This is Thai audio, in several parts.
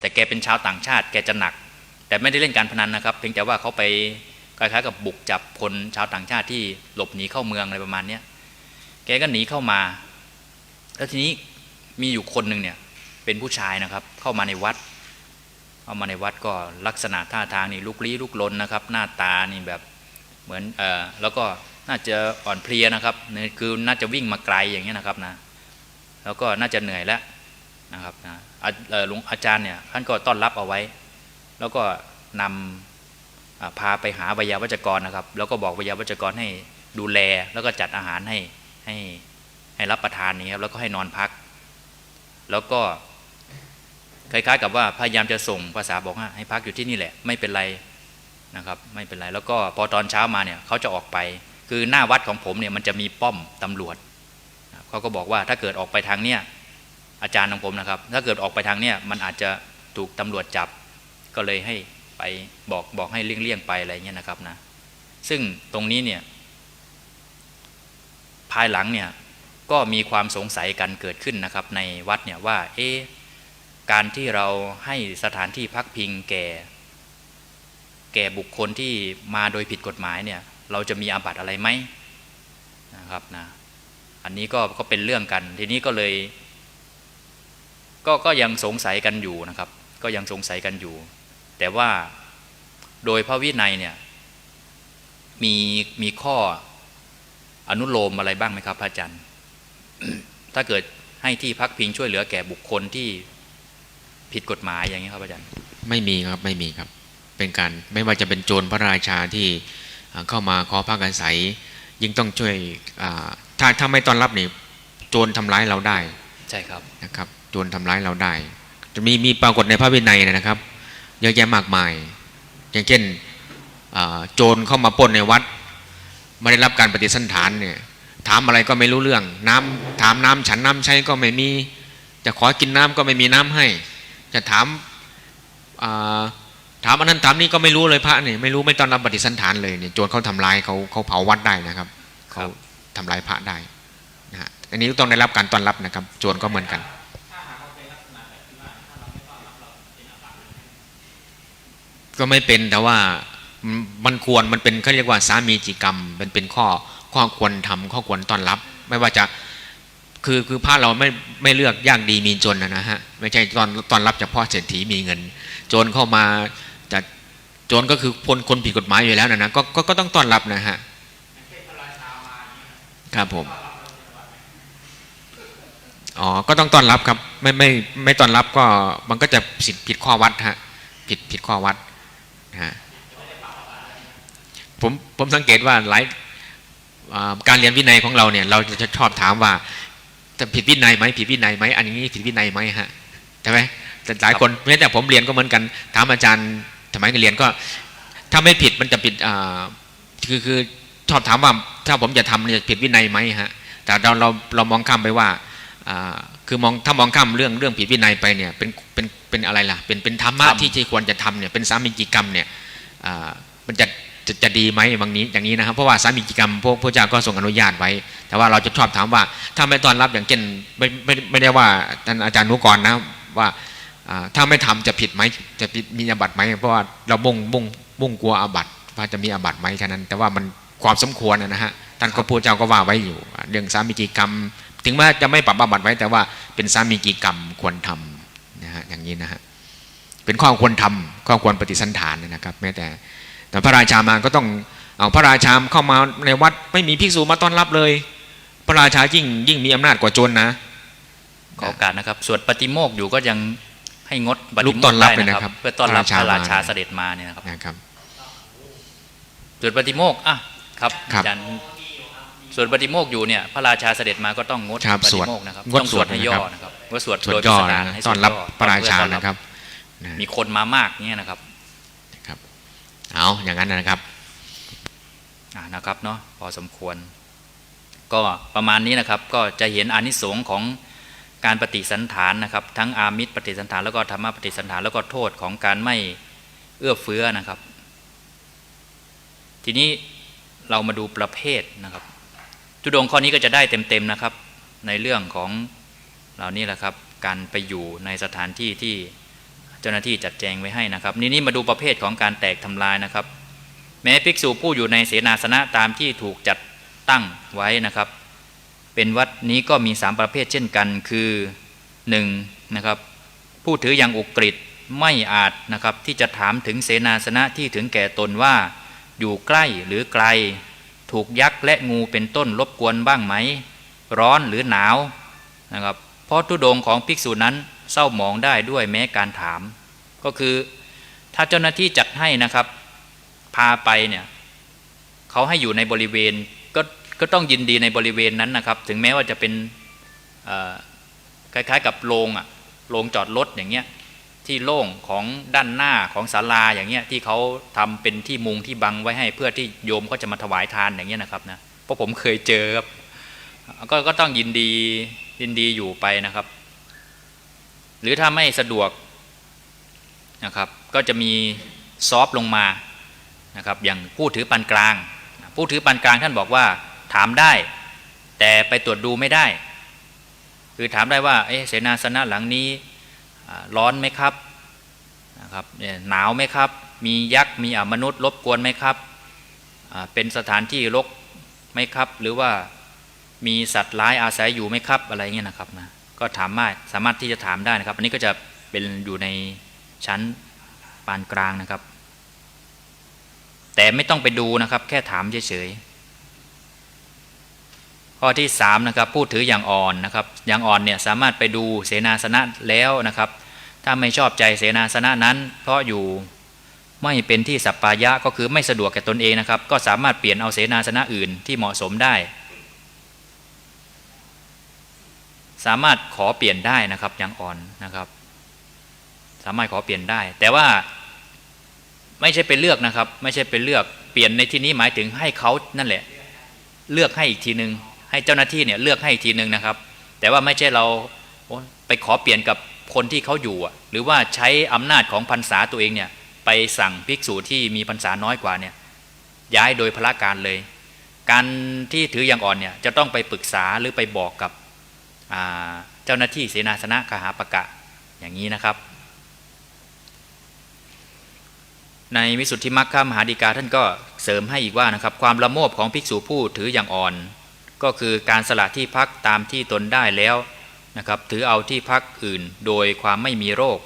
แต่แกเป็นชาวต่างชาติแกจะหนัก แต่ไม่ได้เล่นการพนันนะครับ เพียงแต่ว่าเขาไปคล้ายๆกับบุกจับคนชาวต่างชาติที่หลบหนีเข้าเมืองอะไรประมาณเนี้ยแกก็หนีเข้ามา แล้วทีนี้มีอยู่คนหนึ่งเนี่ยเป็นผู้ชายนะครับ เข้ามาในวัดเข้ามาในวัดก็ลักษณะท่าทางนี่ลุกลี้ลุกลนนะครับ หน้าตานี่แบบเหมือนเออแล้วก็น่าจะอ่อนเพลียนะครับคือน่าจะวิ่งมาไกลอย่างเงี้ยนะครับนะแล้วก็น่าจะเหนื่อยแล้ว นะครับนะหลวงอาจารย์เนี่ยท่านก็ต้อนรับเอาไว้ แล้วก็นำอ่าพาไปหาวิยาวัจกรนะครับ แล้วก็บอกวิยาวัจกรให้ดูแลแล้วก็จัดอาหารให้ให้ให้รับประทานนี้ครับแล้วก็ให้นอนพัก แล้วก็คล้ายๆ กับว่าพยายามจะส่งภาษาบอกว่าให้พักอยู่ที่นี่แหละ ไม่เป็นไรนะครับไม่เป็นไรแล้วก็พอตอนเช้ามาเนี่ยเขาจะออกไป คือหน้าวัดของผมเนี่ยมันจะมีป้อมตำรวจเขาก็บอกว่าถ้าเกิดออกไปทางเนี้ย อาจารย์ของผมนะครับ ถ้าเกิดออกไปทางเนี้ยมันอาจจะถูกตำรวจจับ ก็เลยให้ไปบอกบอกให้เลี่ยงๆไปอะไรเงี้ยนะครับนะ ซึ่งตรงนี้เนี่ยภายหลังเนี่ยก็มีความสงสัยกันเกิดขึ้นนะครับ ในวัดเนี่ยว่า เอ๊การที่เราให้สถานที่พักพิงแก่ แก่บุคคลที่มาโดยผิดกฎหมายเนี่ย เราจะมีอาบัติอะไรไหมนะครับนะ อันนี้ก็ก็เป็นเรื่องกัน ทีนี้ก็เลย ก็ก็ยังสงสัยกันอยู่นะครับ ก็ยังสงสัยกันอยู่ แต่ว่าโดยพระวินัยเนี่ยมีมีข้ออนุโลมอะไรบ้างไหมครับพระอาจารย์ ถ้าเกิดให้ที่พักพิงช่วยเหลือแก่บุคคลที่ผิดกฎหมายอย่างนี้ครับอาจารย์ ไม่มีครับไม่มีครับ เป็นการไม่ว่าจะเป็นโจรพระราชาที่อ่าเข้ามาขอพักอาศัย ยิ่งต้องช่วยอ่าถ้าถ้าไม่ต้อนรับนี่โจรทำร้ายเราได้ ใช่ครับนะครับ โจรทำร้ายเราได้ จะมีมีปรากฏในพระวินัยนะครับ เยอะแยะมากมาย อย่างเช่นอ่าโจรเข้ามาปล้นในวัดไม่ได้รับการปฏิสันฐานเนี่ยถามอะไรก็ไม่รู้เรื่อง น้ำถามน้ำฉันน้ำใช้ก็ไม่มี จะขอกินน้ำก็ไม่มีน้ำให้ จะถามอ่าถามอันนั้นถามนี้ก็ไม่รู้เลยพระเนี่ยไม่รู้ไม่ต้อนรับปฏิสันฐานเลยเนี่ยโจรเขาทำลายเขาเขาเผาวัดได้นะครับครัเขาบทำลายพระได้นะฮะอันนี้ต้องได้รับการต้อนรับนะครับ โจรก็เหมือนกัน ก็ไม่เป็นแต่ว่ามันควรมันเป็นเขาเรียกว่าสามีจิกรรมมันเป็นข้อข้อควรทำข้อควรต้อนรับ ไม่ว่าจะคือคือพระเราไม่ไม่เลือกยากดีมีจนนะฮะไม่ใช่ตอนตอนรับเฉพาะเศรษฐีมีเงิน โจรเข้ามาจะโจรก็คือคนคนผิดกฎหมายอยู่แล้วนะนะก็ก็ก็ต้องต้อนรับนะฮะครับผมอ๋อก็ต้องต้อนรับครับ ไม่ไม่ไม่ต้อนรับก็มันก็จะผิดผิดข้อวัดฮะผิดผิดข้อวัด ผมผมสังเกตว่าหลายอ่าการเรียนวินัยของเราเนี่ย เราจะชอบถามว่าจะผิดวินัยไหมผิดวินัยไหมอันนี้ผิดวินัยไหมฮะใช่ไหมแต่หลายคนแม้แต่ผมเรียนก็เหมือนกันถามอาจารย์สมัยเรียนก็ ถ้าไม่ผิดมันจะผิดอ่าคือคือชอบถามว่าถ้าผมจะทำเนี่ยผิดวินัยไหมฮะ แต่เราเราเรามองข้ามไปว่าอ่า คือมองถ้ามองข้ามเรื่องเรื่องผิดวินัยไปเนี่ยเป็นเป็นเป็นอะไรล่ะเป็นเป็นธรรมะธรรมที่ที่ควรจะทำเนี่ยเป็นสามีจิกรรมเนี่ยอ่ามันจะจะจะดีไหมบางนี้อย่างนี้นะครับเพราะว่าสามีกิจกรรมพวกพระเจ้าก็ทรงอนุญาตไว้ แต่ว่าเราจะชอบถามว่าถ้าไม่ต้อนรับอย่างเช่นไม่ไม่ไม่ได้ว่าท่านอาจารย์นุกรนะว่าอ่าถ้าไม่ทำจะผิดไหมจะผิดมีอาบัติไหมเพราะว่าเรามุ่งมุ่งมุ่งกลัวอาบัติว่าจะมีอาบัติไหมแค่นั้น แต่ว่ามันความสมควรนะฮะท่านก็พระเจ้าก็ว่าไว้อยู่ เรื่องสามีกิจกรรม ถึงแม้จะไม่ปรับอาบัติไว้แต่ว่าเป็นสามีกิจกรรมควรทำนะฮะอย่างนี้นะฮะเป็นข้อควรทำข้อควรปฏิสันฐานนะครับ แม้แต่ แต่พระราชามาก็ต้องเอาพระราชาเข้ามาในวัดไม่มีภิกษุมาต้อนรับเลย พระราชายิ่งยิ่งมีอำนาจกว่าโจรนะขอโอกาสนะครับสวดปฏิโมกข์อยู่ก็ยังให้งดปฏิลุกโมกต้อนข์รับได้เลยนะนะคครัรับบเพื่อต้อนรับพพระระราราชาชามาเสด็จมาเนี่ยนะครับนะครับสวดปฏิโมกข์อะครับครับอาจารย์ สวดปฏิโมกข์อยู่เนี่ยพระราชาเสด็จมาก็ต้องงดครับปสฏิวดโมกข์นะครับงดต้องสวดสวดให้ย่อนะครับนะครับว่าสวดส่วโดนยย่อพิสดารนะให้สต้วอดนรับย่อพระราชาเพื่อต้อนะครับนะมีคนมามากเนี่ยนะครับครับเอาอย่างนั้นนะครับอ่านะครับเนาะพอสมควร ก็ประมาณนี้นะครับก็จะเห็นอานิสงส์ของการปฏิสันฐานนะครับ ทั้งอามิตรปฏิสันฐานแล้วก็ธรรมปฏิสันฐานแล้วก็โทษของการไม่เอื้อเฟื้อนะครับ ทีนี้เรามาดูประเภทนะครับ จุดงข้อนี้ก็จะได้เต็มๆนะครับ ในเรื่องของเหล่านี้แหละครับ การไปอยู่ในสถานที่ที่เจ้าหน้าที่จัดแจงไว้ให้นะครับ นี่นี่มาดูประเภทของการแตกทำลายนะครับ แม้ภิกษุผู้อยู่ในเสนาสนะตามที่ถูกจัดตั้งไว้นะครับ เป็นวัดนี้ก็มีสามประเภทเช่นกันคือหนึ่งนะครับผู้ถืออย่างอุกฤษไม่อาจนะครับที่จะถามถึงเสนาสนะที่ถึงแก่ตนว่าอยู่ใกล้หรือไกล ถูกยักษ์และงูเป็นต้นรบกวนบ้างไหม ร้อนหรือหนาวนะครับเพราะทุดงของภิกษุนั้นเศร้าหมองได้ด้วยแม้การถาม ก็คือถ้าเจ้าหน้าที่จัดให้นะครับ พาไปเนี่ยเขาให้อยู่ในบริเวณก็ก็ต้องยินดีในบริเวณนั้นนะครับ ถึงแม้ว่าจะเป็นคล้ายๆกับโรงอะโรงจอดรถอย่างเงี้ย ที่โล่งของด้านหน้าของศาลาอย่างเงี้ยที่เขาทำเป็นที่มุงที่บังไว้ให้ เพื่อที่โยมเขาจะมาถวายทานอย่างเงี้ยนะครับนะเพราะผมเคยเจอครับก็ก็ต้องยินดียินดีอยู่ไปนะครับ หรือถ้าไม่สะดวกนะครับ ก็จะมีซอฟต์ลงมานะครับ อย่างผู้ถือปานกลาง ผู้ถือปานกลางท่านบอกว่าถามได้ แต่ไปตรวจดูไม่ได้ คือถามได้ว่าเอ๊ะเสนาสนะหลังนี้ ร้อนไหมครับนะครับเนี่ยหนาวไหมครับ มียักษ์มีอมนุษย์รบกวนไหมครับ เป็นสถานที่รกไหมครับ หรือว่ามีสัตว์ร้ายอาศัยอยู่ไหมครับ อะไรเงี้ยนะครับนะก็ถามมาสามารถที่จะถามได้นะครับ อันนี้ก็จะเป็นอยู่ในชั้นปานกลางนะครับ แต่ไม่ต้องไปดูนะครับ แค่ถามเฉยๆ ข้อที่3นะครับผู้ถืออย่างอ่อนนะครับอย่างอ่อนเนี่ยสามารถไปดูเสนาสนะแล้วนะครับ ถ้าไม่ชอบใจเสนาสนะนั้น เพราะอยู่ไม่เป็นที่สัปปายะก็คือไม่สะดวกแก่ตนเองนะครับ ก็สามารถเปลี่ยนเอาเสนาสนะอื่นที่เหมาะสมได้ สามารถขอเปลี่ยนได้นะครับอย่างอ่อนนะครับ สามารถขอเปลี่ยนได้ แต่ว่าไม่ใช่ไปเลือกนะครับ ไม่ใช่ไปเลือกเปลี่ยนในที่นี้หมายถึงให้เขานั่นแหละ เลือกให้อีกทีหนึ่ง ให้เจ้าหน้าที่เนี่ยเลือกให้อีกทีหนึ่งนะครับ แต่ว่าไม่ใช่เราไปขอเปลี่ยนกับคนที่เขาอยู่หรือว่าใช้อำนาจของพรรษาตัวเองเนี่ยไปสั่งภิกษุที่มีพรรษาน้อยกว่าเนี่ยย้ายโดยพละการเลย การที่ถืออย่างอ่อนเนี่ยจะต้องไปปรึกษาหรือไปบอกกับเจ้าหน้าที่เสนาสนะคหาปะกะอย่างนี้นะครับ ในวิสุทธิมรรคมหาดีกาท่านก็เสริมให้อีกว่านะครับ ความละโมบของภิกษุผู้ถืออย่างอ่อน ก็คือการสละที่พักตามที่ตนได้แล้วนะครับถือเอาที่พักอื่นโดยความไม่มีโรค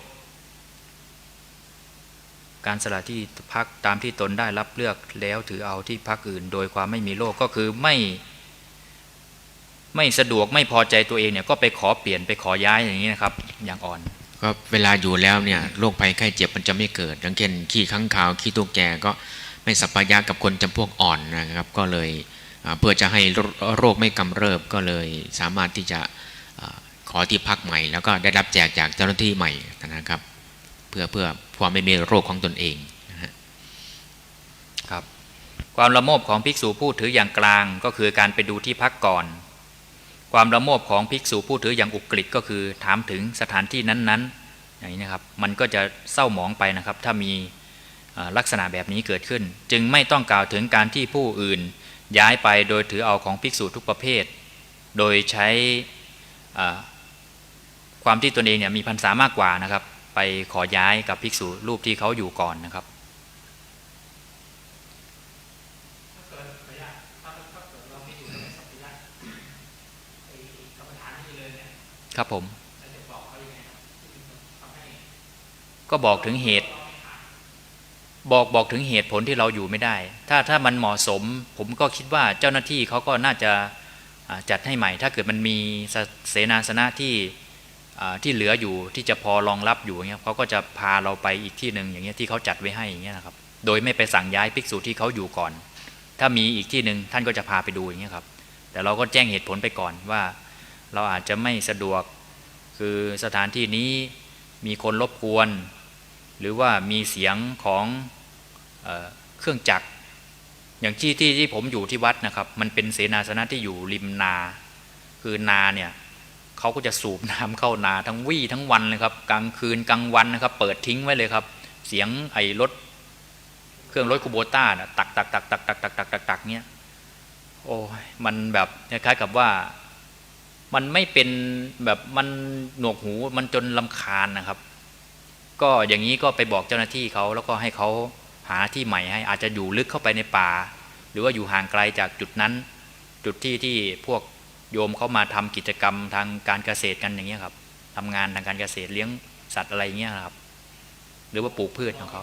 การสละที่พักตามที่ตนได้รับเลือกแล้วถือเอาที่พักอื่น โดยความไม่มีโรคก็คือไม่ ไม่สะดวกไม่พอใจตัวเองเนี่ยก็ไปขอเปลี่ยนไปขอย้ายอย่างนี้นะครับอย่างอ่อนก็เวลาอยู่แล้วเนี่ยโรคภัยไข้เจ็บมันจะไม่เกิดอย่างเช่นขี้ข้างขาวขี้ตุ๊กแกก็ไม่สัปปายะกับคนจำพวกอ่อนนะครับ ก็เลย เพื่อจะให้โรคไม่กำเริบก็เลยสามารถที่จะขอที่พักใหม่ แล้วก็ได้รับแจกจากเจ้าหน้าที่ใหม่นะครับ เพื่อเพื่อความไม่มีโรคของตนเองนะครับ ความละโมบของภิกษุผู้ถืออย่างกลางก็คือการไปดูที่พักก่อน ความละโมบของภิกษุผู้ถืออย่างอุกฤษก็คือถามถึงสถานที่นั้นๆอย่างนี้นะครับมันก็จะเศร้าหมองไปนะครับ ถ้ามีลักษณะแบบนี้เกิดขึ้น จึงไม่ต้องกล่าวถึงการที่ผู้อื่น ย้ายไปโดยถือเอาของภิกษุทุกประเภท โดยใช้เอ่อความที่ตนเองเนี่ยมีพรรษามากกว่านะครับ ไปขอย้ายกับภิกษุรูปที่เขาอยู่ก่อนนะครับครับผม ก็บอกถึงเหตุ บอกบอกถึงเหตุผลที่เราอยู่ไม่ได้ ถ้าถ้ามันเหมาะสม ผมก็คิดว่าเจ้าหน้าที่เขาก็น่าจะจัดให้ใหม่ ถ้าเกิดมันมีเสนาสนะที่ที่เหลืออยู่ที่จะพอรองรับอยู่อย่างเงี้ยเขาก็จะพาเราไปอีกที่หนึ่งอย่างเงี้ยที่เขาจัดไว้ให้อย่างเงี้ยนะครับ โดยไม่ไปสั่งย้ายภิกษุที่เขาอยู่ก่อน ถ้ามีอีกที่หนึ่งท่านก็จะพาไปดูอย่างเงี้ยครับ แต่เราก็แจ้งเหตุผลไปก่อนว่า เราอาจจะไม่สะดวกคือสถานที่นี้มีคนรบกวน หรือว่ามีเสียงของเอเครื่องจักร อย่างที่ที่ที่ผมอยู่ที่วัดนะครับ มันเป็นเสนาสนะที่อยู่ริมนา คือนาเนี่ยเขาก็จะสูบน้ำเข้านาทั้งวี่ทั้งวันเลยครับกลางคืนกลางวันนะครับ เปิดทิ้งไว้เลยครับ เสียงไอ้รถเครื่องรถคูโบต้านะตักตักตักตักตักตักตักตักตักเนี้ยโอ้ยมันแบบคล้ายๆกับว่ามันไม่เป็นแบบมันหนวกหูมันจนลำคาญนะครับ ก็อย่างนี้ก็ไปบอกเจ้าหน้าที่เขาแล้วก็ให้เขาหาที่ใหม่ให้อาจจะอยู่ลึกเข้าไปในป่า หรือว่าอยู่ห่างไกลจากจุดนั้น จุดที่ที่พวกโยมเขามาทำกิจกรรมทางการเกษตรกันอย่างเงี้ยครับทำงานทางการเกษตรเลี้ยงสัตว์อะไรเงี้ยครับ หรือว่าปลูกพืชของเขา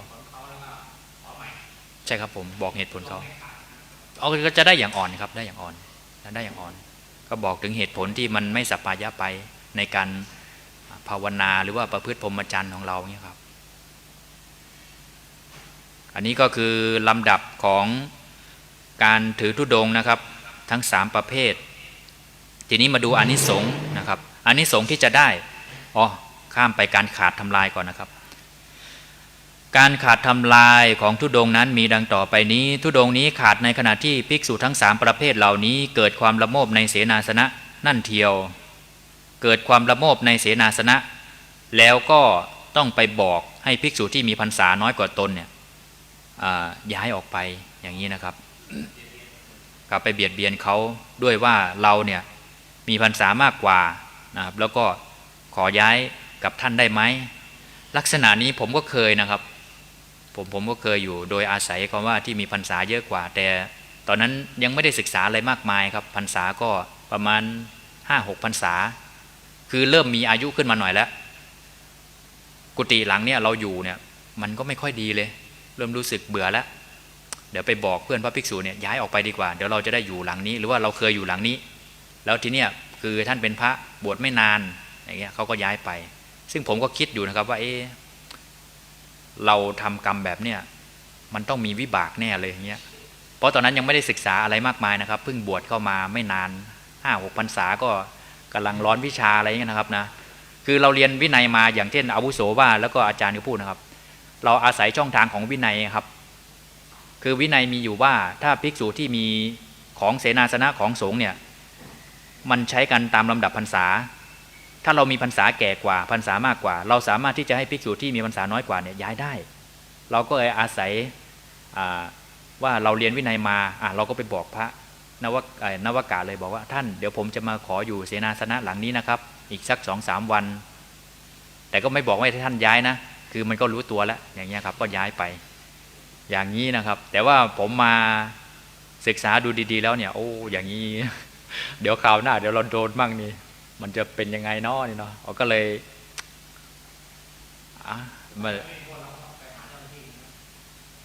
ใช่ครับผมบอกเหตุผลเขาเอาก็จะได้อย่างอ่อนครับได้อย่างอ่อนได้อย่างอ่อน ก็บอกถึงเหตุผลที่มันไม่สัปปายะไปในการ ภาวนาหรือว่าประพฤติพรหมจรรย์ของเราเนี่ยครับ อันนี้ก็คือลำดับของการถือธุดงนะครับ ทั้งสามประเภท ทีนี้มาดูอานิสงส์นะครับอานิสงส์ที่จะได้อ๋อข้ามไปการขาดทำลายก่อนนะครับ การขาดทำลายของทุดงนั้นมีดังต่อไปนี้ ทุดงนี้ขาดในขณะที่ภิกษุทั้งสามประเภทเหล่านี้ เกิดความละโมบในเสนาสนะนั่นเทียว เกิดความละโมบในเสนาสนะ แล้วก็ต้องไปบอกให้ภิกษุที่มีพรรษาน้อยกว่าตนเนี่ยย้ายออกไปอย่างนี้นะครับกลับไปเบียดเบียนเขาด้วยว่าเราเนี่ยมีพรรษามากกว่านะครับแล้วก็ขอย้ายกับท่านได้ไหมลักษณะนี้ผมก็เคยนะครับ ผมผมก็เคยอยู่โดยอาศัยคำว่าที่มีพรรษาเยอะกว่า แต่ตอนนั้นยังไม่ได้ศึกษาอะไรมากมายครับพรรษาก็ประมาณห้าหกพรรษา คือเริ่มมีอายุขึ้นมาหน่อยแล้ว กุฏิหลังเนี่ยเราอยู่เนี่ย มันก็ไม่ค่อยดีเลย เริ่มรู้สึกเบื่อแล้วเดี๋ยวไปบอกเพื่อนพระภิกษุเนี่ยย้ายออกไปดีกว่า เดี๋ยวเราจะได้อยู่หลังนี้ หรือว่าเราเคยอยู่หลังนี้ แล้วทีเนี้ยคือท่านเป็นพระบวชไม่นานอย่างเงี้ยเขาก็ย้ายไป ซึ่งผมก็คิดอยู่นะครับว่าเอ๊ะเราทำกรรมแบบเนี้ยมันต้องมีวิบากแน่เลยอย่างเงี้ยเพราะตอนนั้นยังไม่ได้ศึกษาอะไรมากมายนะครับเพิ่งบวชเข้ามาไม่นานห้าหกพรรษาก็ กำลังร้อนวิชาอะไรอย่างเงี้ยนะครับนะคือเราเรียนวินัยมาอย่างเช่นอาวุโสว่าแล้วก็อาจารย์ก็พูดนะครับ เราอาศัยช่องทางของวินัยครับ คือวินัยมีอยู่ว่าถ้าภิกษุที่มีของเสนาสนะของสงฆ์เนี่ยมันใช้กันตามลำดับพรรษา ถ้าเรามีพรรษาแก่กว่าพรรษามากกว่า เราสามารถที่จะให้ภิกษุที่มีพรรษาน้อยกว่าเนี่ยย้ายได้ เราก็เลยอาศัยว่าเราเรียนวินัยมาอะเราก็ไปบอกพระ นวกนวกาเลยบอกว่าท่านเดี๋ยวผมจะมาขออยู่เสนาสนะหลังนี้นะครับ อีกสักสองสามวัน แต่ก็ไม่บอกว่าให้ท่านย้ายนะ คือมันก็รู้ตัวแล้วอย่างเงี้ยครับ ก็ย้ายไป อย่างนี้นะครับ แต่ว่าผมมาศึกษาดูดี ๆ แล้วเนี่ย โอ้อย่างนี้ เดี๋ยวคราวหน้า เดี๋ยวเราโดนบ้างนี่มันจะเป็นยังไงเนาะนี่เนาะก็เลยอะมา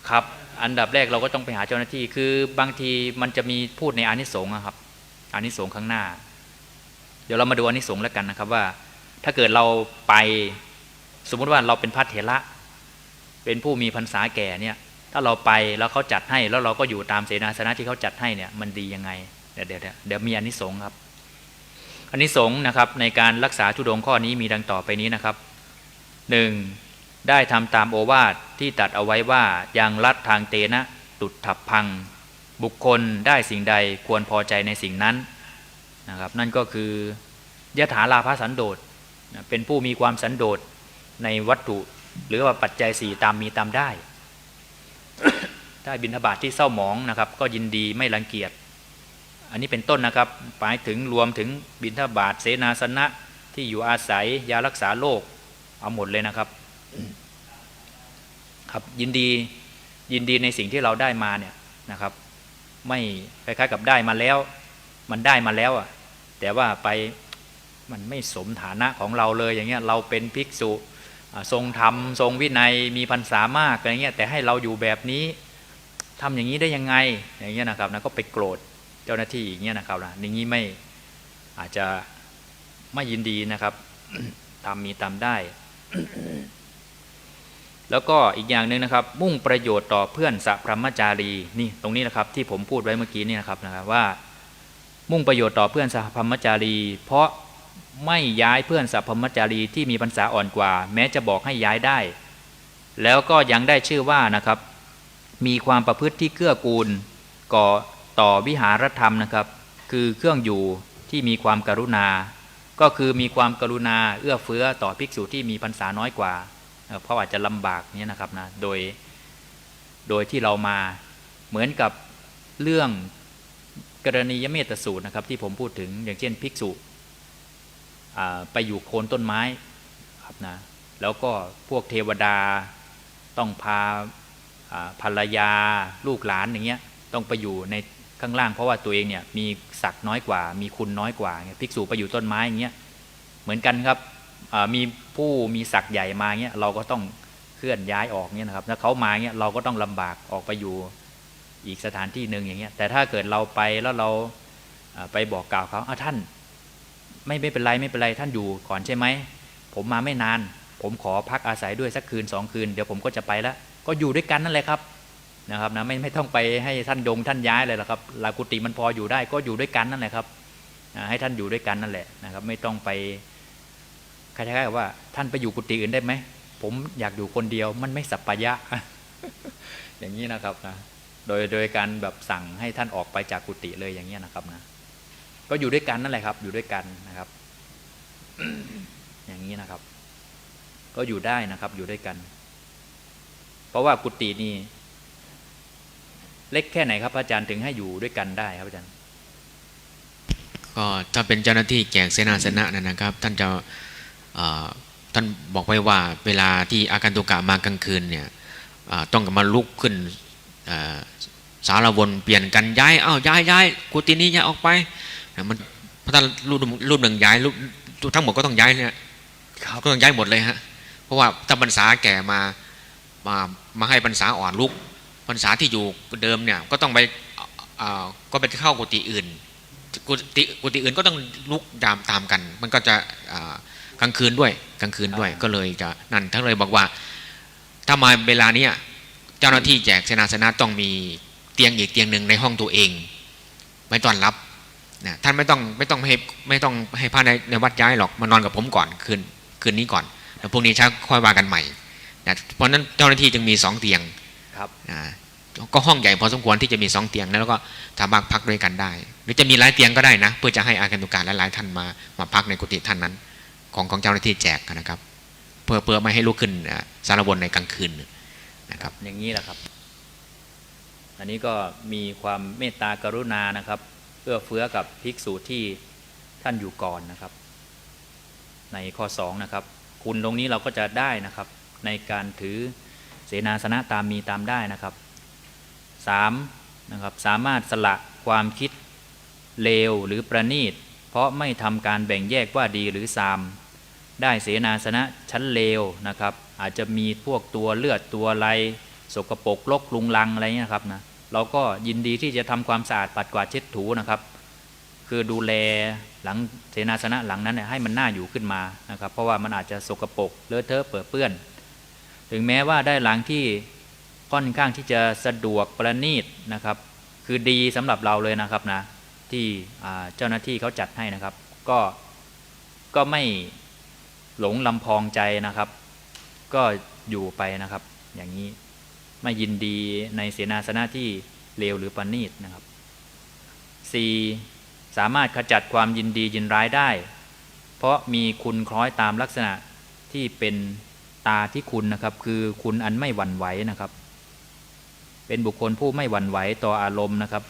ครับ อันดับแรกเราก็ต้องไปหาเจ้าหน้าที่ คือบางทีมันจะมีพูดในอานิสงส์ครับอานิสงส์ข้างหน้า เดี๋ยวเรามาดูอานิสงส์แล้วกันนะครับว่า ถ้าเกิดเราไปสมมุติว่าเราเป็นพระเถระ เป็นผู้มีพรรษาแก่เนี่ย ถ้าเราไปแล้วเขาจัดให้ แล้วเราก็อยู่ตามเสนาสนะที่เขาจัดให้เนี่ยมันดียังไง เดี๋ยวเดี๋ยวเดี๋ยวมีอานิสงส์ครับอานิสงส์นะครับในการรักษาทุดงข้อนี้มีดังต่อไปนี้นะครับหนึ่ง ได้ทำตามโอวาทที่ตัดเอาไว้ว่ายังลัดทางเตนะตุดถับพัง บุคคลได้สิ่งใดควรพอใจในสิ่งนั้นนะครับนั่นก็คือยถาลาภสันโดษเป็นผู้มีความสันโดษในวัตถุ หรือว่าปัจจัยสี่ตามมีตามได้ ได้บิณฑบาตทที่เศร้าหมองนะครับ ก็ยินดีไม่รังเกียจ อันนี้เป็นต้นนะครับหมายถึงรวมถึงบิณฑบาตเสนาสนะที่อยู่อาศัยยารักษาโรคเอาหมดเลยนะครับ ครับยินดียินดีในสิ่งที่เราได้มาเนี่ยนะครับ ไม่คล้ายๆกับได้มาแล้ว มันได้มาแล้วอะแต่ว่าไปมันไม่สมฐานะของเราเลยอย่างเงี้ยเราเป็นภิกษุทรงธรรมทรงวินัยมีพรรษามากอะไรเงี้ยแต่ให้เราอยู่แบบนี้ทำอย่างนี้ได้ยังไงอย่างเงี้ยนะครับนะก็ไปโกรธเจ้าหน้าที่อย่างเงี้ยนะครับนะอย่างนี้ไม่อาจจะไม่ยินดีนะครับตามมีตามได้ แล้วก็อีกอย่างหนึ่งนะครับ มุ่งประโยชน์ต่อเพื่อนสัพพมจารีนี่ตรงนี้นะครับที่ผมพูดไว้เมื่อกี้นี่นะครับนะครับว่า มุ่งประโยชน์ต่อเพื่อนสัพพมจารี เพราะไม่ย้ายเพื่อนสัพพมจารีที่มีพรรษาอ่อนกว่า แม้จะบอกให้ย้ายได้ แล้วก็ยังได้ชื่อว่านะครับ มีความประพฤติที่เกื้อกูลก่อต่อวิหารธรรมนะครับ คือเครื่องอยู่ที่มีความกรุณา ก็คือมีความกรุณาเอื้อเฟื้อต่อภิกษุที่มีพรรษาน้อยกว่า เพราะอาจจะลำบากเนี่ยนะครับนะโดยโดยที่เรามาเหมือนกับเรื่องกรณียเมตสูตรนะครับ ที่ผมพูดถึงอย่างเช่นภิกษุไปอยู่โคนต้นไม้ครับนะแล้วก็พวกเทวดาต้องพาภรรยาลูกหลานอย่างเงี้ยต้องไปอยู่ในข้างล่างเพราะว่าตัวเองเนี่ยมีศักดิ์น้อยกว่า มีคุณน้อยกว่าเงี้ยภิกษุไปอยู่ต้นไม้อย่างเงี้ยเหมือนกันครับมี ผู้มีศักดิ์ใหญ่มาเงี้ยเราก็ต้องเคลื่อนย้ายออกเงี้ยนะครับถ้าเขามาเงี้ยเราก็ต้องลำบากออกไปอยู่อีกสถานที่หนึ่งอย่างเงี้ย แต่ถ้าเกิดเราไปแล้วเราไปบอกกล่าวเขาอะท่าน ไม่ไม่เป็นไรไม่เป็นไรท่านอยู่ก่อนใช่ไหมผมมาไม่นาน ผมขอพักอาศัยด้วยสักคืนสองคืนเดี๋ยวผมก็จะไปแล้วก็อยู่ด้วยกันนั่นแหละครับนะครับนะไม่ไม่ต้องไปให้ท่านยงท่านย้ายเลยหรอกครับลากุติมันพออยู่ได้ก็อยู่ด้วยกันนั่นแหละครับให้ท่านอยู่ด้วยกันนั่นแหละนะครับ ไม่ต้องไป คล้ายๆกับว่า ท่านไปอยู่กุฏิอื่นได้ไหม ผมอยากอยู่คนเดียวมันไม่สัปปายะ อย่างนี้นะครับนะโดยโดยการแบบสั่งให้ท่านออกไปจากกุฏิเลยอย่างนี้ยนะครับนะก็อยู่ด้วยกันนั่นแหละครับ อยู่ด้วยกันนะครับ อย่างนี้นะครับ ก็อยู่ได้นะครับ อยู่ด้วยกัน เพราะว่ากุฏินี่เล็กแค่ไหนครับอาจารย์ถึงให้อยู่ด้วยกันได้ครับอาจารย์ก็ถ้าเป็นเจ้าหน้าที่แจกเสนาสนะนะครับ ท่านจะ ท่านบอกไว้ว่าเวลาที่อาการตุกะมากลางคืนเนี่ยอ่าต้องมาลุกขึ้นเอ่อสารวนเปลี่ยนกันย้ายอ้าวย้ายย้ายกุฏินี้ย้ายออกไปนะมันเพราะถ้ารูปรูปหนึ่งย้ายรูปทั้งหมดก็ต้องย้ายเนี่ยครับก็ต้องย้ายหมดเลยฮะเพราะว่าถ้าพรรษาแก่มามามาให้พรรษาอ่อนลุกพรรษาที่อยู่เดิมเนี่ยก็ต้องไปอ่าก็ไปเข้ากุฏิอื่นกุฏิกุฏิอื่นก็ต้องลุกตามตามกัน มันก็จะอ่าก ลางคืนด้วย กลางคืนด้วยอ่าก็เลยจะนั่นทั้งเลยบอกว่าถ้ามาเวลาเนี้ยเจ้าหน้าที่แจกเสนาสนะต้องมีเตียงอีกเตียงหนึ่งในห้องตัวเองไม่ต้อนรับนะท่านไม่ต้องไม่ต้องให้ไม่ต้องให้พระในในวัดย้ายหรอกมานอนกับผมก่อนคืนคืนนี้ก่อนแล้วพรุ่งนี้เช้าค่อยว่ากันใหม่นะเพราะฉะนั้นเจ้าหน้าที่จึงมีสองเตียงครับอ่าก็ห้องใหญ่พอสมควรที่จะมีสองเตียงแล้วก็สามารถพักด้วยกันได้ หรือจะมีหลายเตียงก็ได้นะ เพื่อจะให้อาการตุการหลายๆท่านมามาพักในกุฏิท่านนั้น ของของเจ้าหน้าที่แจกนะครับ เพื่อเพื่อไม่ให้ลุกขึ้นสารวนในกลางคืนนะครับ อย่างนี้แหละครับ อันนี้ก็มีความเมตตากรุณานะครับเอื้อเฟื้อกับภิกษุที่ท่านอยู่ก่อนนะครับ ในข้อ2นะครับ คุณตรงนี้เราก็จะได้นะครับ ในการถือเสนาสนะตามมีตามได้นะครับ3นะครับสามารถสละความคิดเลวหรือประณีต เพราะไม่ทำการแบ่งแยกว่าดีหรือซาม ได้เสนาสนะชั้นเลวนะครับ อาจจะมีพวกตัวเลือดตัวไรสกปรกลกลุงลังอะไรเงี้ยครับนะเราก็ยินดีที่จะทำความสะอาดปัดกวาดเช็ดถูนะครับ คือดูแลหลังเสนาสนะหลังนั้นให้มันน่าอยู่ขึ้นมานะครับ เพราะว่ามันอาจจะสกปรกเลอะเทอะเปื้อนเปื้อน ถึงแม้ว่าได้หลังที่ค่อนข้างที่จะสะดวกประณีตนะครับ คือดีสำหรับเราเลยนะครับนะที่เจ้าหน้าที่เขาจัดให้นะครับ ก็ก็ไม่ หลงลำพองใจนะครับ ก็อยู่ไปนะครับ อย่างนี้ไม่ยินดีในเสนาสนะที่เลวหรือปณีตนะครับ 4. สามารถขจัดความยินดียินร้ายได้ เพราะมีคุณคล้อยตามลักษณะที่เป็นตาที่คุณนะครับ คือคุณอันไม่หวั่นไหวนะครับ เป็นบุคคลผู้ไม่หวั่นไหวต่ออารมณ์นะครับ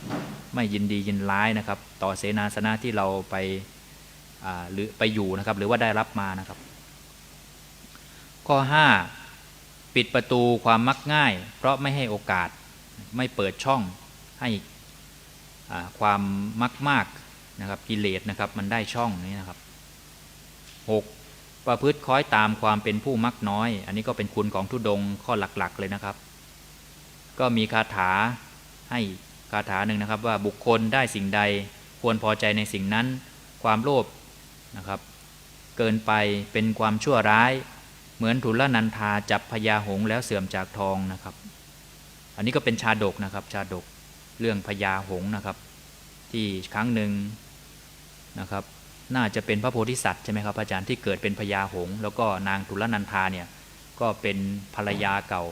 ไม่ยินดียินร้ายนะครับ ต่อเสนาสนะที่เราไปอ่าหรือไปอยู่นะครับ หรือว่าได้รับมานะครับ ข้อ 5 ปิดประตูความมักง่าย เพราะไม่ให้โอกาสไม่เปิดช่องให้ความมักมากนะครับกิเลสนะครับมันได้ช่องนี้นะครับ 6. ประพฤติคล้อยตามความเป็นผู้มักน้อย อันนี้ก็เป็นคุณของทุดงข้อหลักๆเลยนะครับ ก็มีคาถาให้คาถาหนึ่งนะครับว่าบุคคลได้สิ่งใดควรพอใจในสิ่งนั้น ความโลภนะครับ เกินไปเป็นความชั่วร้าย เหมือนทุลนันทาจับพญาหงแล้วเสื่อมจากทองนะครับ อันนี้ก็เป็นชาดกนะครับ ชาดกเรื่องพญาหงนะครับ ที่ครั้งหนึ่งนะครับ น่าจะเป็นพระโพธิสัตว์ใช่ไหมครับอาจารย์ที่เกิดเป็นพญาหง แล้วก็นางทุลนันทาเนี่ยก็เป็นภรรยาเก่า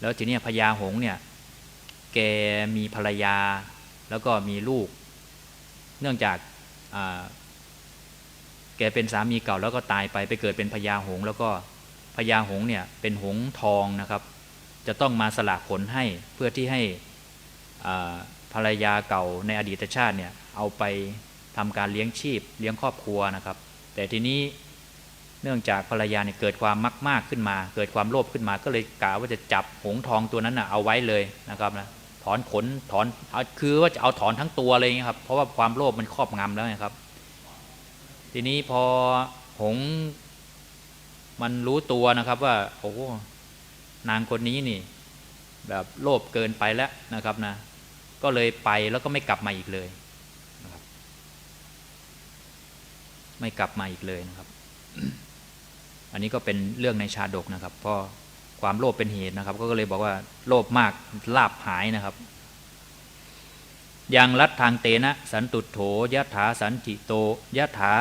แล้วทีนี้พญาหงเนี่ยแกมีภรรยาแล้วก็มีลูก เนื่องจากแกเป็นสามีเก่าแล้วก็ตายไปไปเกิดเป็นพญาหง แล้วก็ พญาหงเนี่ยเป็นหงทองนะครับ จะต้องมาสละขนให้เพื่อที่ให้ภรรยาเก่าในอดีตชาติเนี่ยเอาไปทำการเลี้ยงชีพเลี้ยงครอบครัวนะครับ แต่ทีนี้เนื่องจากภรรยาเนี่ยเกิดความมักมากขึ้นมา เกิดความโลภขึ้นมา ก็เลยกะว่าจะจับหงทองตัวนั้นนะเอาไว้เลยนะครับนะถอนขนถอนเอาคือว่าจะเอาถอนทั้งตัวเลยครับ เพราะว่าความโลภมันครอบงำแล้วไงครับ ทีนี้พอหง มันรู้ตัวนะครับว่าโอ้นางคนนี้นี่ แบบโลภเกินไปแล้วนะครับนะ ก็เลยไปแล้วก็ไม่กลับมาอีกเลยนะครับ ไม่กลับมาอีกเลยนะครับ อันนี้ก็เป็นเรื่องในชาดกนะครับเพราะความโลภเป็นเหตุนะครับ ก็เลยบอกว่าโลภมากลาบหายนะครับยังรัดทางเตนะ สันตุโถยะถาสันติโตยะถา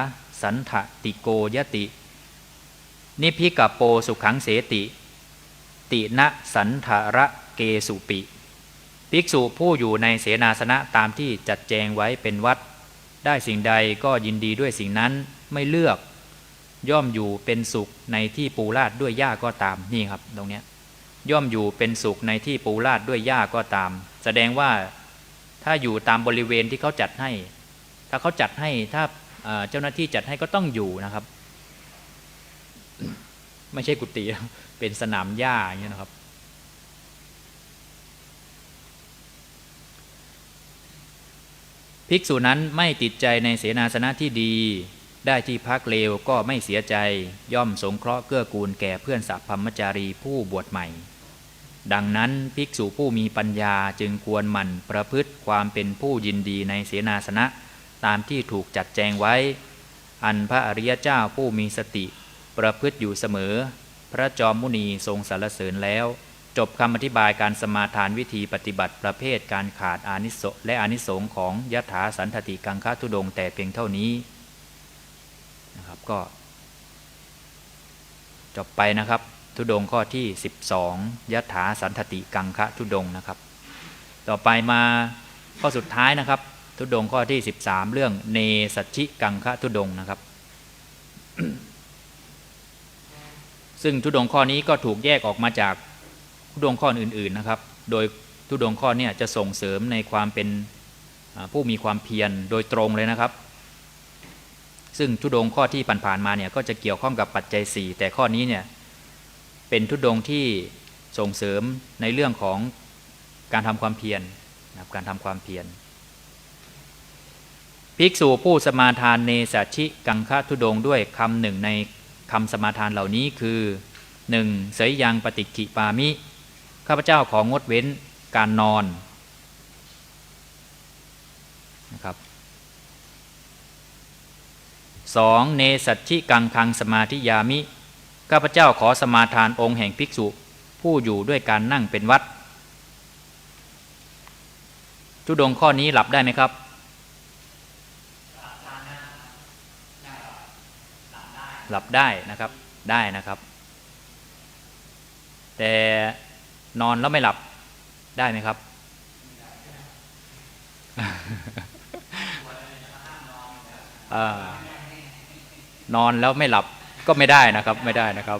สันทติโกยติ นิพิกโปสุขังเสติ ตินะสันทระเกสุปิ ภิกษุผู้อยู่ในเสนาสนะตามที่จัดแจงไว้เป็นวัด ได้สิ่งใดก็ยินดีด้วยสิ่งนั้นไม่เลือก ย่อมอยู่เป็นสุขในที่ปูลาดด้วยหญ้าก็ตามนี่ครับตรงเนี้ยย่อมอยู่เป็นสุขในที่ปูลาดด้วยหญ้าก็ตาม แสดงว่าถ้าอยู่ตามบริเวณที่เขาจัดให้ ถ้าเขาจัดให้ถ้าเจ้าหน้าที่จัดให้ก็ต้องอยู่นะครับ ไม่ใช่กุฏิเป็นสนามหญ้าอย่างเงี้ยนะครับ ภิกษุนั้นไม่ติดใจในเสนาสนะที่ดี ได้ที่พักเลวก็ไม่เสียใจย่อมสงเคราะห์เกื้อกูลแก่เพื่อนสัพพมจารีผู้บวชใหม่ ดังนั้นภิกษุผู้มีปัญญาจึงควรหมั่นประพฤติความเป็นผู้ยินดีในเสนาสนะตามที่ถูกจัดแจงไว้ อันพระอริยเจ้าผู้มีสติ ประพฤติอยู่เสมอ พระจอมมุนีทรงสรรเสริญแล้ว จบคำอธิบายการสมาทานวิธีปฏิบัติประเภทการขาดอานิสงและอานิสงส์ของยถาสันทติกังคทุดงแต่เพียงเท่านี้นะครับก็ จบไปนะครับทุดงข้อที่ 12ยถาสันทติกังคะทุดงนะครับ ต่อไปมาข้อสุดท้ายนะครับ ทุดงข้อที่ 13 เรื่องเนสัชิกังคะทุดงนะครับ ซึ่งทุดงข้อนี้ก็ถูกแยกออกมาจากทุดงข้ออื่นๆนะครับ โดยทุดงข้อเนี้จะส่งเสริมในความเป็นผู้มีความเพียรโดยตรงเลยนะครับ ซึ่งทุดงข้อที่ผ่านๆมาเนี่ยก็จะเกี่ยวข้องกับปัจจัย 4 แต่ข้อนี้เนี่ยเป็นทุดงที่ส่งเสริมในเรื่องของการทำความเพียรนะครับการทำความเพียรภิกษุผู้สมาทานเนสัชิกังคะทุดงด้วยคำหนึ่งใน คำสมาทานเหล่านี้คือ 1. เสยยังปฏิกิปามิ ข้าพเจ้าของงดเว้นการนอนนะครับ 2. เนสัชชิกังคังสมาธิยามิ ข้าพเจ้าขอสมาทานองค์แห่งภิกษุ ผู้อยู่ด้วยการนั่งเป็นวัด ทุดงข้อนี้หลับได้ไหมครับ หลับได้นะครับได้นะครับ แต่นอนแล้วไม่หลับได้ไหมครับ นอนแล้วไม่หลับก็ไม่ได้นะครับ ไม่ได้นะครับ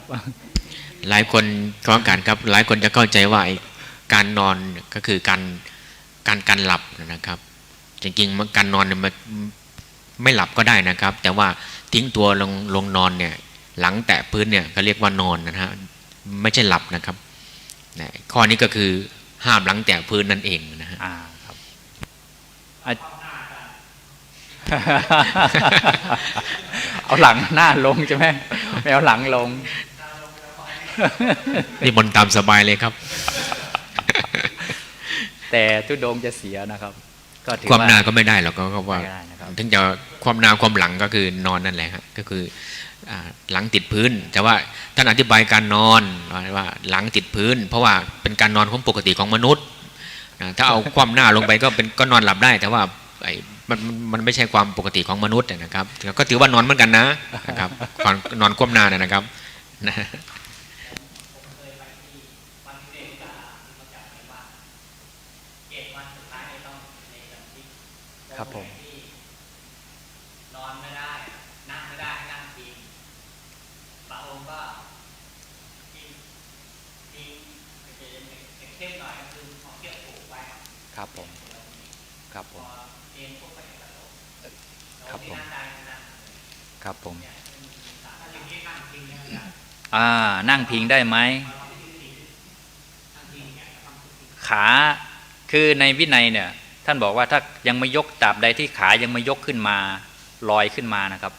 หลายคนก็การครับ หลายคนจะเข้าใจว่าการนอนก็คือการการการหลับนะครับ จริงๆการนอนเนี่ยมัน ไม่หลับก็ได้นะครับ แต่ว่าทิ้งตัวลงลงนอนเนี่ยหลังแตะพื้นเนี่ยก็เรียกว่านอนนะฮะไม่ใช่หลับนะครับนะข้อนี้ก็คือห้ามหลังแตะพื้นนั่นเองนะฮะอ่าครับอะเอาหลังหน้าลงใช่ไหมไม่เอาหลังลงนี่บนตามสบายเลยครับ แต่ทุดงค์จะเสียนะครับ ก็ถือความว่าหน้าก็ไม่ได้หรอกก็ก็ว่าไม่ได้นะครับถึงจะความหน้าความหลังก็คือนอนนั่นแหละครับก็คืออ่าหลังติดพื้น แต่ว่าท่านอธิบายการนอนว่าหลังติดพื้น เพราะว่าเป็นการนอนของปกติของมนุษย์นะถ้าเอาความหน้าลงไปก็เป็นก็นอนหลับได้ แต่ว่าไอ้มันมันมันไม่ใช่ความปกติของมนุษย์นะครับ ก็ถือว่านอนเหมือนกันนะนะครับก่อนนอนความหน้าเนยนะครับ ครับผมนอนไม่ได้ นั่งไม่ได้นั่งจริงบางองค์ก็จริงจริงจะเป็นเข้มหน่อยคือของเที่ยวผูกไว้ครับผม ครับผพอมเรียนพวกไปกระโดดครับผมนั่งได้นั่งครับผมอ่านั่งพิงได้ไหมขาคือในวินัยเนี่ย ท่านบอกว่าถ้ายังไม่ยกตราบใดที่ขายังไม่ยกขึ้นมาลอยขึ้นมานะครับ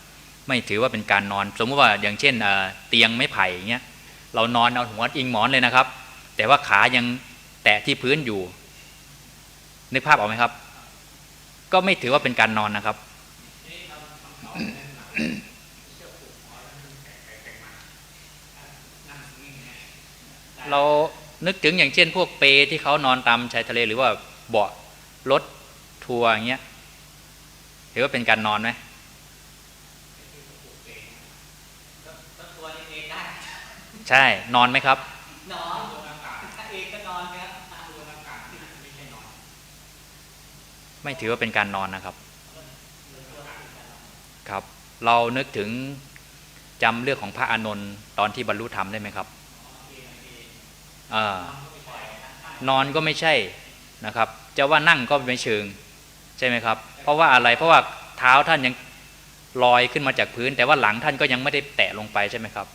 ไม่ถือว่าเป็นการนอน สมมติว่าอย่างเช่นเตียงไม้ไผ่อย่างเงี้ยเรานอนเอาหัวอิงหมอนเลยนะครับ แต่ว่าขายังแตะที่พื้นอยู่นึกภาพออกไหมครับ ก็ไม่ถือว่าเป็นการนอนนะครับเรานึกถึงอย่างเช่น พวกเปที่เขานอนตามชายทะเลหรือว่าเบาะ รถทัวร์อย่างเงี้ยถือว่าเป็นการนอนไหมก็ตัวเองได้ใช่ นอนไหมครับ นอนถ้าเองก็นอนครับตัวอากาศที่ไม่ใช่นอนไม่ถือว่าเป็นการนอนนะครับ ครับ เรานึกถึงจำเรื่องของพระอานนท์ตอนที่บรรลุธรรมได้ไหมครับเออนอนก็ไม่ใช่ นะครับ จะว่านั่งก็ไม่เชิงใช่ไหมครับ เพราะว่าอะไรเพราะว่าเท้าท่านยังลอยขึ้นมาจากพื้น แต่ว่าหลังท่านก็ยังไม่ได้แตะลงไปใช่ไหมครับ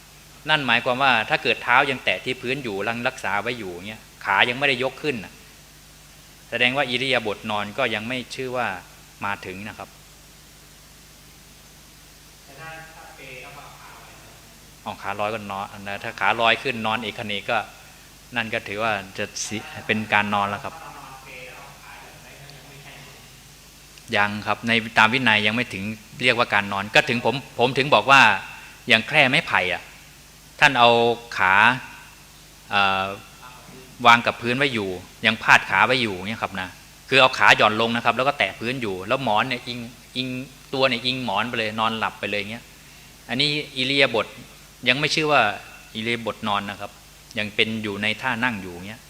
นั่นหมายความว่าถ้าเกิดเท้ายังแตะที่พื้นอยู่รังรักษาไว้อยู่เงี้ยขายังไม่ได้ยกขึ้นน่ะแสดงว่าอิริยาบถนอนก็ยังไม่ชื่อว่ามาถึงนะครับแต่ถ้าถ้าเปย์แล้วก็ขาไว้ออกขาลอยก็นอนนะถ้าขาลอยขึ้นนอนเอกเนกก็นั่นก็ถือว่าจะสิเป็นการนอนแล้วครับ ยังครับในตามวินัยยังไม่ถึงเรียกว่าการนอน ก็ถึงผมผมถึงบอกว่าอย่างแคร่ไม้ไผ่อะท่านเอาขาวางกับพื้นไว้อยู่ ยังพาดขาไว้อยู่เนี่ยครับนะคือเอาขาหย่อนลงนะครับ แล้วก็แตะพื้นอยู่ แล้วหมอนเนี่ยอิงอิงตัวเนี่ยอิงหมอนไปเลยนอนหลับไปเลยเงี้ยอันนี้อิเลียบทยังไม่ชื่อว่าอิเลียบทนอนนะครับ ยังเป็นอยู่ในท่านั่งอยู่เงี้ย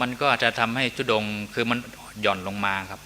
มันก็จะทำให้จุดงคือมันหย่อนลงมาครับ